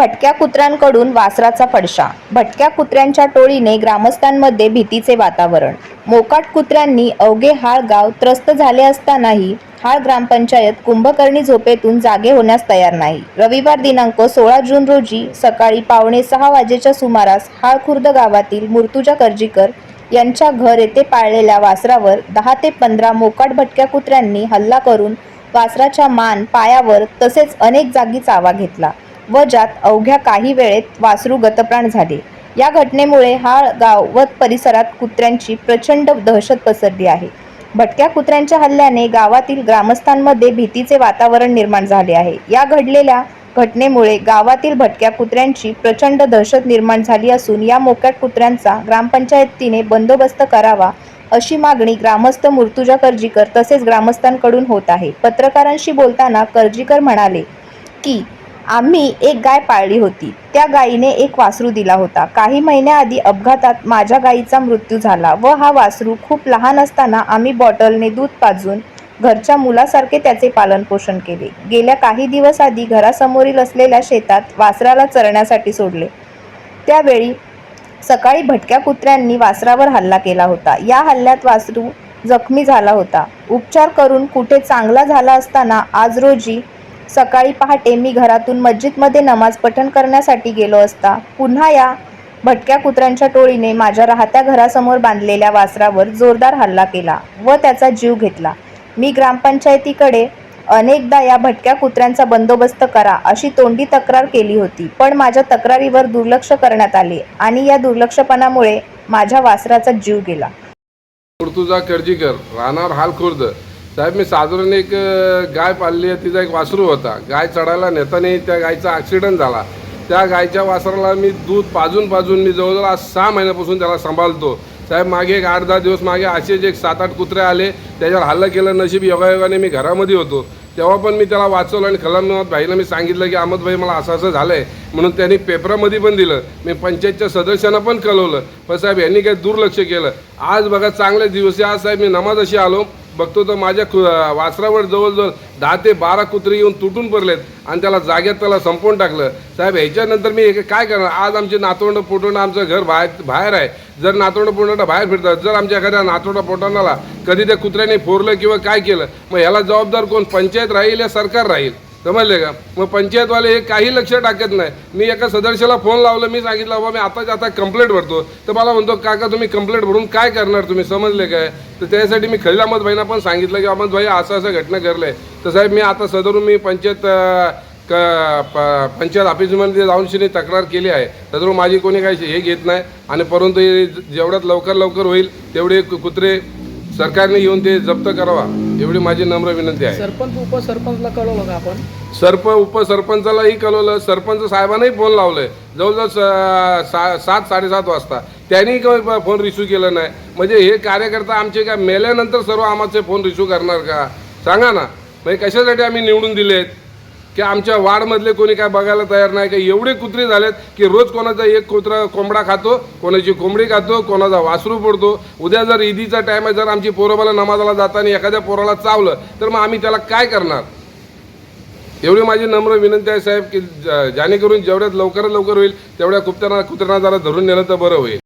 भटक्या कुत्र्यांकडून वासराचा फडशा. भटक्या कुत्र्यांच्या टोळीने ग्रामस्थांमध्ये भीतीचे वातावरण. मोकाट कुत्र्यांनी अवघे हाळ गाव त्रस्त झाले असतानाही हाळ ग्रामपंचायत कुंभकर्णी झोपेतून जागे होण्यास तयार नाही. रविवार दिनांक सोळा जून रोजी सकाळी पावणे सहा वाजेच्या सुमारास हाळ खुर्द गावातील मुर्तुजा कर्जीकर यांच्या घर येथे पाळलेल्या वासरावर दहा ते पंधरा मोकाट भटक्या कुत्र्यांनी हल्ला करून वासराच्या मान पायावर तसेच अनेक जागी चावा घेतला. व ज्यात अवघ्या काही वेळेत वासरू गतप्राण झाले. या घटनेमुळे हा गाव व परिसरात कुत्र्यांची प्रचंड दहशत पसरली आहे. भटक्या कुत्र्यांच्या हल्ल्याने गावातील ग्रामस्थांमध्ये भीतीचे वातावरण निर्माण झाले आहे. या घडलेल्या घटनेमुळे गावातील भटक्या कुत्र्यांची प्रचंड दहशत निर्माण झाली असून या मोक्याट कुत्र्यांचा ग्रामपंचायतीने बंदोबस्त करावा अशी मागणी ग्रामस्थ मूर्तुजा कर्जीकर तसेच ग्रामस्थांकडून होत आहे. पत्रकारांशी बोलताना कर्जीकर म्हणाले की आम्ही एक गाय पाळली होती. त्या गायीने एक वासरू दिला होता. काही महिन्याआधी अपघातात माझ्या गायीचा मृत्यू झाला व हा वासरू खूप लहान असताना आम्ही बॉटलने दूध पाजून घरच्या मुलासारखे त्याचे पालनपोषण केले. गेल्या काही दिवस आधी घरासमोरील असलेल्या शेतात वासराला चरण्यासाठी सोडले. त्यावेळी सकाळी भटक्या कुत्र्यांनी वासरावर हल्ला केला होता. या हल्ल्यात वासरू जखमी झाला होता. उपचार करून कुठे चांगला झाला असताना आज रोजी सकाळी पहाटे मी घरातून मस्जिदमध्ये नमाज पठण करण्यासाठी गेलो असता. पुन्हा या भटक्या कुत्र्यांच्या टोळीने माझ्या राहत्या घरासमोर बांधलेल्या वासरावर जोरदार हल्ला केला व त्याचा जीव घेतला. मी ग्रामपंचायतीकडे अनेकदा या भटक्या कुत्र्यांचा बंदोबस्त करा अशी तोंडी तक्रार केली होती. पण माझ्या तक्रारीवर दुर्लक्ष करण्यात आले आणि या दुर्लक्षपणामुळे माझ्या वासराचा जीव गेला. कर्जीकर राहणार हाल खुर्द साहेब मी साधारण एक गाय पाळली आहे तिचा एक वासरू होता. गाय चढायला नेताना त्या गायचा ॲक्सिडेंट झाला. त्या गायच्या वासराला मी दूध पाजून पाजून मी जवळजवळ आज सहा महिन्यापासून त्याला सांभाळतो. साहेब मागे एक आठ दहा दिवस मागे असेच एक सात आठ कुत्रे आले त्याच्यावर हल्ला केलं नशीब योगायोगाने मी घरामध्ये होतो. तेव्हा पण मी त्याला वाचवलं आणि कलाम भाईला मी सांगितलं की अहमद भाई मला असं असं झालं आहे म्हणून त्यांनी पेपरामध्ये पण दिलं. मी पंचायतच्या सदस्यांना पण कळवलं. पण साहेब यांनी काही दुर्लक्ष केलं. आज बघा चांगले दिवस आहे. आज साहेब मी नमाज अशी आलो. बघतो तर माझ्या कु वासरावर जवळजवळ दहा ते बारा कुत्रे येऊन तुटून पडलेत आणि त्याला जाग्यात त्याला संपवून टाकलं. साहेब ह्याच्यानंतर मी काय करणार? आज आमचे नातवंड पोटवणं आमचं घर बाहेर बाहेर आहे. जर नातवंड पोटवणं बाहेर फिरतात जर आमच्या एखाद्या नातवंड पोटांनाला कधी त्या कुत्र्याने फोरलं किंवा काय केलं मग ह्याला जबाबदार कोण? पंचायत राहील या सरकार राहील? समजले का? मग पंचायतवाले हे काही लक्ष टाकत नाही. मी एका सदस्याला फोन लावलं मी सांगितलं बाबा मी आताच आता कंप्लेंट भरतो. तर मला म्हणतो काका तुम्ही कंप्लेंट भरून काय करणार? तुम्ही समजले काय? तर त्यासाठी मी खलील अहमद भाईना पण सांगितलं की अहमद भाई असं असं घटना घडलंय. तर साहेब मी आता सदरून मी पंचायत क प- पंचायत ऑफिसमध्ये जाऊन शिनी तक्रार केली आहे. त्याच्यावर माझी कोणी काही हे घेत नाही. आणि परंतु जेवढ्यात लवकर लवकर होईल तेवढे कु- कुत्रे सरकारने येऊन ते जप्त करावा. एवढी माझी नम्र विनंती आहे. सरपंच उपसरपंचला कळवलं का आपण? सरप उपसरपंचालाही कळवलं. सरपंच साहेबांनाही फोन लावलंय. जवळजवळ स- सा सात साडेसात वाजता. त्यांनी फोन रिसिव्ह केलं नाही. म्हणजे हे कार्यकर्ता आमचे काय मेल्यानंतर सर्व आमचे फोन रिसिव्ह करणार का? सांगा ना. म्हणजे कशासाठी आम्ही निवडून दिलेत? की आमच्या वाडमधले कोणी काय बघायला तयार नाही का एवढे कुत्रे झालेत की रोज कोणाचा एक कुत्रा कोंबडा खातो कोणाची कोंबडी खातो कोणाचा वासरू पडतो. उद्या जर ईदीचा टाईम आहे जर आमची पोरं मला नमाजाला जाताना एखाद्या पोराला चावलं तर मग आम्ही त्याला काय करणार? एवढी माझी नम्र विनंती आहे साहेब की ज- जेणेकरून जेवढ्यात लवकरात लवकर होईल तेवढ्या कुत्र्यांना कुत्र्यांना जरा धरून नेलं तर बरं होईल.